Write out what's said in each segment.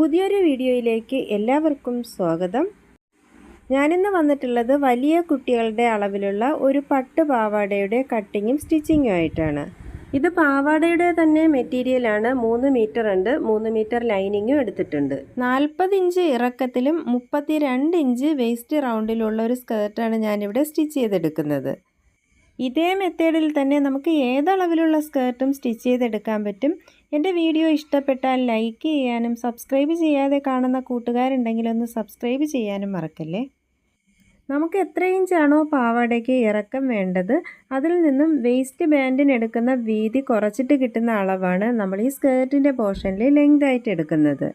പുതിയൊരു വീഡിയോയിലേക്ക് എല്ലാവർക്കും സ്വാഗതം. ഞാനിന്ന് വന്നിട്ടുള്ളത് വലിയ കുട്ടികളുടെ അളവിലുള്ള ഒരു പട്ട് പാവാടയുടെ കട്ടിങ്ങും സ്റ്റിച്ചിങ്ങും ആയിട്ടാണ്. ഇത് പാവാടയുടെ തന്നെ മെറ്റീരിയലാണ് മൂന്ന് മീറ്റർ ഉണ്ട്. മൂന്ന് മീറ്റർ ലൈനിങ്ങും എടുത്തിട്ടുണ്ട്. നാൽപ്പത് ഇഞ്ച് ഇറക്കത്തിലും മുപ്പത്തി രണ്ട് ഇഞ്ച് വേസ്റ്റ് റൗണ്ടിലുള്ള ഒരു സ്കേർട്ടാണ് ഞാനിവിടെ സ്റ്റിച്ച് ചെയ്തെടുക്കുന്നത്. ഇതേ മെത്തേഡിൽ തന്നെ നമുക്ക് ഏതളവിലുള്ള സ്കേർട്ടും സ്റ്റിച്ച് ചെയ്തെടുക്കാൻ പറ്റും. എന്റെ വീഡിയോ ഇഷ്ടപ്പെട്ടാൽ ലൈക്ക് ചെയ്യാനും സബ്സ്ക്രൈബ് ചെയ്യാതെ കാണുന്ന കൂട്ടുകാരുണ്ടെങ്കിൽ ഒന്ന് സബ്സ്ക്രൈബ് ചെയ്യാനും മറക്കല്ലേ? നമുക്ക് എത്ര ഇഞ്ചാണോ പാവാടയ്ക്ക് ഇറക്കം വേണ്ടത്? അതിൽ നിന്നും വേസ്റ്റ് ബാൻഡിന് എടുക്കുന്ന വീതി കുറച്ചിട്ട് കിട്ടുന്ന അളവാണ് നമ്മൾ ഈ സ്കേർട്ടിന്റെ പോർഷനിൽ ലെങ്ത് ആയിട്ട് എടുക്കുന്നത്.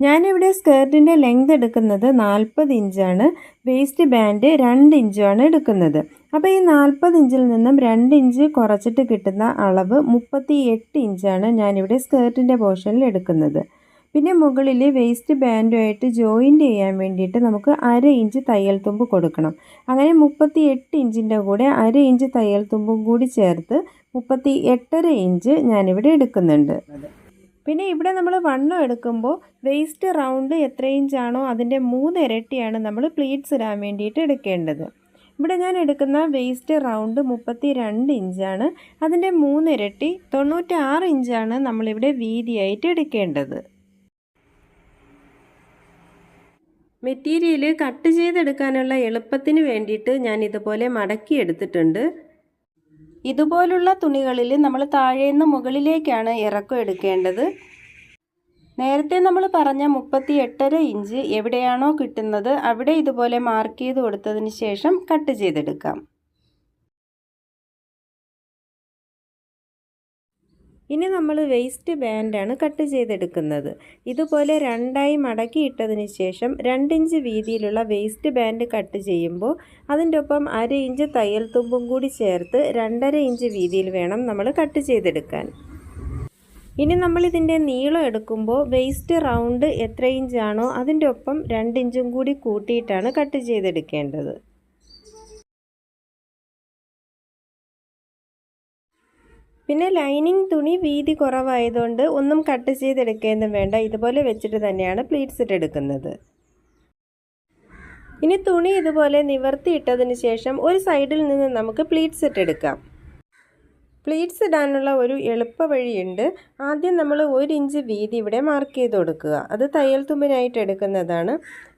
ഞാനിവിടെ സ്കേർട്ടിന്റെ ലെങ്ത് എടുക്കുന്നത് നാൽപ്പത് ഇഞ്ചാണ്. വേസ്റ്റ് ബാൻഡ് രണ്ട് ഇഞ്ചുമാണ് എടുക്കുന്നത്. അപ്പോൾ ഈ നാൽപ്പത് ഇഞ്ചിൽ നിന്നും രണ്ട് ഇഞ്ച് കുറച്ചിട്ട് കിട്ടുന്ന അളവ് മുപ്പത്തി എട്ട് ഇഞ്ചാണ് ഞാനിവിടെ സ്കേർട്ടിന്റെ പോർഷനിൽ എടുക്കുന്നത്. പിന്നെ മുകളിൽ വേസ്റ്റ് ബാൻഡുമായിട്ട് ജോയിന്റ് ചെയ്യാൻ വേണ്ടിയിട്ട് നമുക്ക് അര ഇഞ്ച് തയ്യൽ തുമ്പ് കൊടുക്കണം. അങ്ങനെ മുപ്പത്തി എട്ട് ഇഞ്ചിന്റെ കൂടെ അര ഇഞ്ച് തയ്യൽ തുമ്പും കൂടി ചേർത്ത് മുപ്പത്തി എട്ടര ഇഞ്ച് ഞാനിവിടെ എടുക്കുന്നുണ്ട്. പിന്നെ ഇവിടെ നമ്മൾ വണ്ണം എടുക്കുമ്പോൾ വേസ്റ്റ് റൗണ്ട് എത്ര ഇഞ്ചാണോ അതിന്റെ മൂന്ന് ഇരട്ടിയാണ് നമ്മൾ പ്ലീറ്റ്സ് ഇടാൻ വേണ്ടിയിട്ട് എടുക്കേണ്ടത്. ഇവിടെ ഞാൻ എടുക്കുന്ന വേസ്റ്റ് റൗണ്ട് മുപ്പത്തി രണ്ട് ഇഞ്ചാണ്. അതിന്റെ മൂന്നിരട്ടി തൊണ്ണൂറ്റി തൊണ്ണൂറ്റാറ് ഇഞ്ചാണ് നമ്മളിവിടെ വീതിയായിട്ട് എടുക്കേണ്ടത്. മെറ്റീരിയൽ കട്ട് ചെയ്തെടുക്കാനുള്ള എളുപ്പത്തിന് വേണ്ടിയിട്ട് ഞാൻ ഇതുപോലെ മടക്കി എടുത്തിട്ടുണ്ട്. ഇതുപോലുള്ള തുണികളിൽ നമ്മൾ താഴേന്ന് മുകളിലേക്കാണ് ഇറക്കം എടുക്കേണ്ടത്. നേരത്തെ നമ്മൾ പറഞ്ഞ മുപ്പത്തി എട്ടര ഇഞ്ച് എവിടെയാണോ കിട്ടുന്നത് അവിടെ ഇതുപോലെ മാർക്ക് ചെയ്ത് കൊടുത്തതിന് ശേഷം കട്ട് ചെയ്തെടുക്കാം. ഇനി നമ്മൾ വേസ്റ്റ് ബാൻഡാണ് കട്ട് ചെയ്തെടുക്കുന്നത്. ഇതുപോലെ രണ്ടായി മടക്കി ഇട്ടതിന് ശേഷം രണ്ടിഞ്ച് വീതിയിലുള്ള വേസ്റ്റ് ബാൻഡ് കട്ട് ചെയ്യുമ്പോൾ അതിന്റെ ഒപ്പം അര ഇഞ്ച് തയ്യൽ തുമ്പും കൂടി ചേർത്ത് രണ്ടര ഇഞ്ച് വീതിയിൽ വേണം നമ്മൾ കട്ട് ചെയ്തെടുക്കാൻ. ഇനി നമ്മൾ ഇതിന്റെ നീളം എടുക്കുമ്പോൾ വേസ്റ്റ് റൗണ്ട് എത്ര ഇഞ്ചാണോ അതിന്റെ ഒപ്പം രണ്ട് ഇഞ്ചും കൂടി കൂട്ടിയിട്ടാണ് കട്ട് ചെയ്തെടുക്കേണ്ടത്. പിന്നെ ലൈനിങ് തുണി വീതി കുറവായതുകൊണ്ട് ഒന്നും കട്ട് ചെയ്തെടുക്കുകയൊന്നും വേണ്ട. ഇതുപോലെ വെച്ചിട്ട് തന്നെയാണ് പ്ലീറ്റ്സ് ഇട്ടെടുക്കുന്നത് ഇനി തുണി ഇതുപോലെ നിവർത്തിയിട്ടതിന് ശേഷം ഒരു സൈഡിൽ നിന്ന് നമുക്ക് പ്ലീറ്റ്സ് ഇട്ടെടുക്കാം പ്ലീറ്റ്സ് ഇടാനുള്ള ഒരു എളുപ്പ വഴിയുണ്ട്. ആദ്യം നമ്മൾ ഒരു ഇഞ്ച് വീതി ഇവിടെ മാർക്ക് ചെയ്ത് കൊടുക്കുക. അത് തയ്യൽ തുമ്പിനായിട്ട് എടുക്കുന്നതാണ്.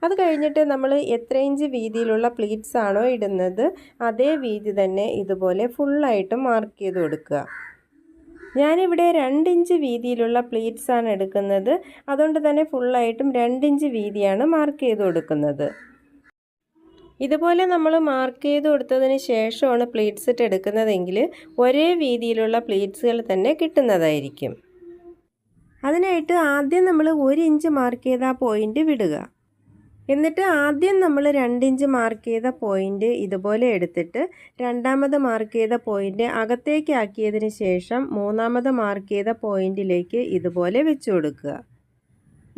അത് കഴിഞ്ഞിട്ട് നമ്മൾ എത്ര ഇഞ്ച് വീതിയിലുള്ള പ്ലീറ്റ്സ് ആണോ ഇടുന്നത് അതേ വീതി തന്നെ ഇതുപോലെ ഫുള്ളായിട്ട് മാർക്ക് ചെയ്ത് കൊടുക്കുക. ഞാനിവിടെ രണ്ടിഞ്ച് വീതിയിലുള്ള പ്ലീറ്റ്സാണ് എടുക്കുന്നത്. അതുകൊണ്ട് തന്നെ ഫുള്ളായിട്ടും രണ്ടിഞ്ച് വീതിയാണ് മാർക്ക് ചെയ്ത് കൊടുക്കുന്നത്. ഇതുപോലെ നമ്മൾ മാർക്ക് ചെയ്ത് കൊടുത്തതിന് ശേഷമാണ് പ്ലീറ്റ്സ് സെറ്റ് എടുക്കുന്നതെങ്കിൽ ഒരേ വീതിയിലുള്ള പ്ലീറ്റ്സുകൾ തന്നെ കിട്ടുന്നതായിരിക്കും. അതിനായിട്ട് ആദ്യം നമ്മൾ ഒരു ഇഞ്ച് മാർക്ക് ചെയ്ത ആ പോയിന്റ് വിടുക. എന്നിട്ട് ആദ്യം നമ്മൾ രണ്ടിഞ്ച് മാർക്ക് ചെയ്ത പോയിന്റ് ഇതുപോലെ എടുത്തിട്ട് രണ്ടാമത് മാർക്ക് ചെയ്ത പോയിന്റ് അകത്തേക്കാക്കിയതിന് ശേഷം മൂന്നാമത് മാർക്ക് ചെയ്ത പോയിന്റിലേക്ക് ഇതുപോലെ വെച്ചു കൊടുക്കുക.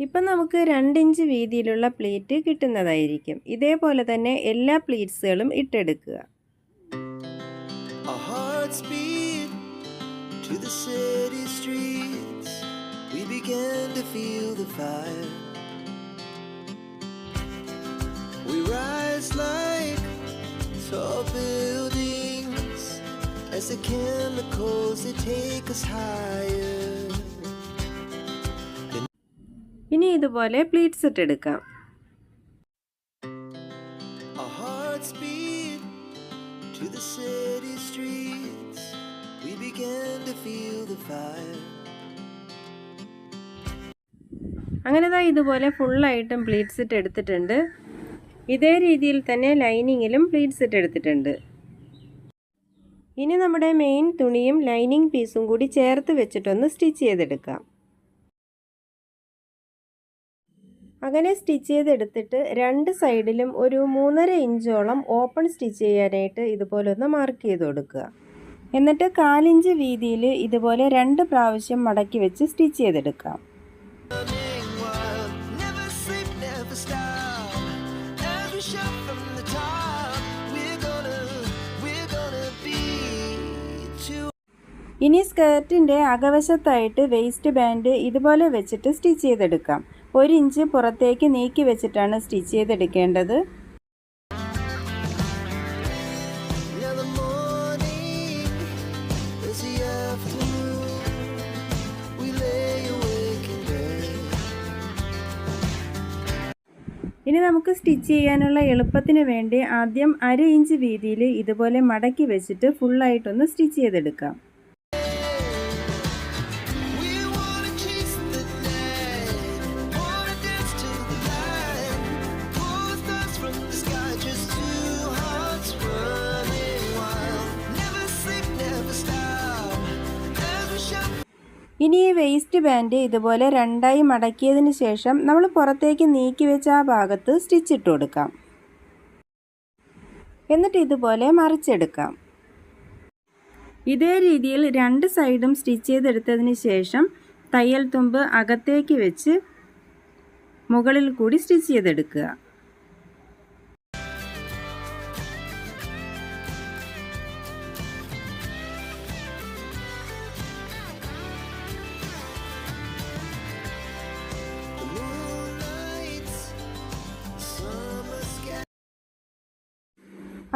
ഇപ്പം നമുക്ക് രണ്ടിഞ്ച് വീതിയിലുള്ള പ്ലേറ്റ് കിട്ടുന്നതായിരിക്കും. ഇതേപോലെ തന്നെ എല്ലാ പ്ലേറ്റ്സുകളും ഇട്ടെടുക്കുക. As the chemicals that take us higher. ഇതുപോലെ പ്ലീറ്റ്സ് ഇട്ടെടുക്കാം. To the city streets, we began to feel the fire. അങ്ങനെ ദാ ഇതുപോലെ ഫുള്ളായിട്ടും പ്ലീറ്റ്സ് ഇട്ട് എടുത്തിട്ടുണ്ട്. ഇതേ രീതിയിൽ തന്നെ ലൈനിങ്ങിലും പ്ലീറ്റ്സ് ഇട്ട് എടുത്തിട്ടുണ്ട്. ഇനി നമ്മുടെ മെയിൻ തുണിയും ലൈനിങ് പീസും കൂടി ചേർത്ത് വെച്ചിട്ടൊന്ന് സ്റ്റിച്ച് ചെയ്തെടുക്കാം. അങ്ങനെ സ്റ്റിച്ച് ചെയ്തെടുത്തിട്ട് രണ്ട് സൈഡിലും ഒരു മൂന്നര ഇഞ്ചോളം ഓപ്പൺ സ്റ്റിച്ച് ചെയ്യാനായിട്ട് ഇതുപോലെ ഒന്ന് മാർക്ക് ചെയ്ത് കൊടുക്കുക. എന്നിട്ട് കാലിഞ്ച് വീതിയിൽ ഇതുപോലെ രണ്ട് പ്രാവശ്യം മടക്കി വെച്ച് സ്റ്റിച്ച് ചെയ്തെടുക്കാം ഇനി സ്കേർട്ടിന്റെ അകവശത്തായിട്ട് വേസ്റ്റ് ബാൻഡ് ഇതുപോലെ വെച്ചിട്ട് സ്റ്റിച്ച് ചെയ്തെടുക്കാം. ഒരു ഇഞ്ച് പുറത്തേക്ക് നീക്കി വെച്ചിട്ടാണ് സ്റ്റിച്ച് ചെയ്തെടുക്കേണ്ടത്. ഇനി നമുക്ക് സ്റ്റിച്ച് ചെയ്യാനുള്ള എളുപ്പത്തിന് വേണ്ടി ആദ്യം അര ഇഞ്ച് വീതിയിൽ ഇതുപോലെ മടക്കി വെച്ചിട്ട് ഫുള്ളായിട്ടൊന്ന് സ്റ്റിച്ച് ചെയ്തെടുക്കാം ഇനി ഈ വേസ്റ്റ് ബാൻഡ് ഇതുപോലെ രണ്ടായി മടക്കിയതിന് ശേഷം നമ്മൾ പുറത്തേക്ക് നീക്കി വെച്ച ആ ഭാഗത്ത് സ്റ്റിച്ച് ഇട്ട് കൊടുക്കാം. എന്നിട്ട് ഇതുപോലെ മറിച്ചെടുക്കാം. ഇതേ രീതിയിൽ രണ്ട് സൈഡും സ്റ്റിച്ച് ചെയ്തെടുത്തതിന് ശേഷം തയ്യൽ തുമ്പ് അകത്തേക്ക് വെച്ച് മുകളിൽ കൂടി സ്റ്റിച്ച് ചെയ്തെടുക്കുക.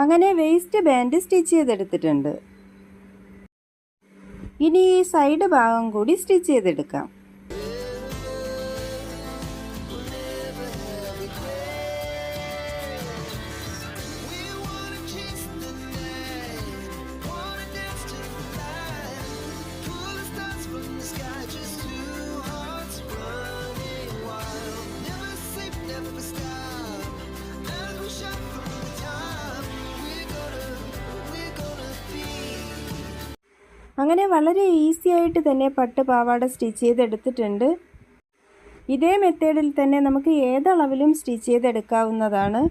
അങ്ങനെ വേസ്റ്റ് ബാൻഡ് സ്റ്റിച്ച് ചെയ്തെടുത്തിട്ടുണ്ട്. ഇനി ഈ സൈഡ് ഭാഗം കൂടി സ്റ്റിച്ച് ചെയ്തെടുക്കാം. അങ്ങനെ വളരെ ഈസി ആയിട്ട് തന്നെ പട്ട് പാവാട സ്റ്റിച്ച് ചെയ്തെടുത്തിട്ടുണ്ട്. ഇതേ മെത്തേഡിൽ തന്നെ നമുക്ക് ഏതളവിലും സ്റ്റിച്ച് ചെയ്തെടുക്കാവുന്നതാണ്.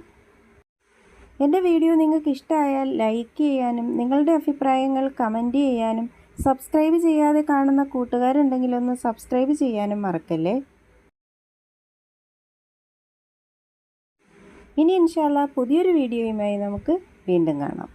എന്റെ വീഡിയോ നിങ്ങൾക്ക് ഇഷ്ടമായാൽ ലൈക്ക് ചെയ്യാനും നിങ്ങളുടെ അഭിപ്രായങ്ങൾ കമന്റ് ചെയ്യാനും സബ്സ്ക്രൈബ് ചെയ്യാതെ കാണുന്ന കൂട്ടുകാരുണ്ടെങ്കിൽ ഒന്ന് സബ്സ്ക്രൈബ് ചെയ്യാനും മറക്കല്ലേ? ഇനി ഇൻഷാല്ല പുതിയൊരു വീഡിയോയുമായി നമുക്ക് വീണ്ടും കാണാം.